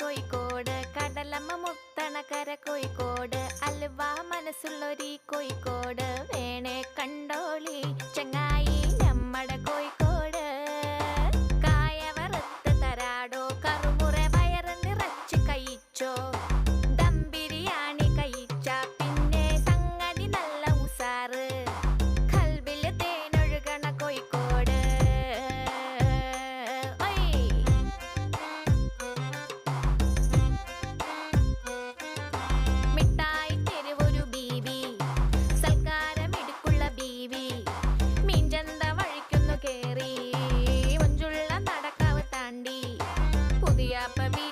കോഴിക്കോട് കടലമ്മ മുത്തണ കര കോഴിക്കോട് അലുവ മനസ്സുള്ളൊരി കോഴിക്കോട്. വേ up a beat.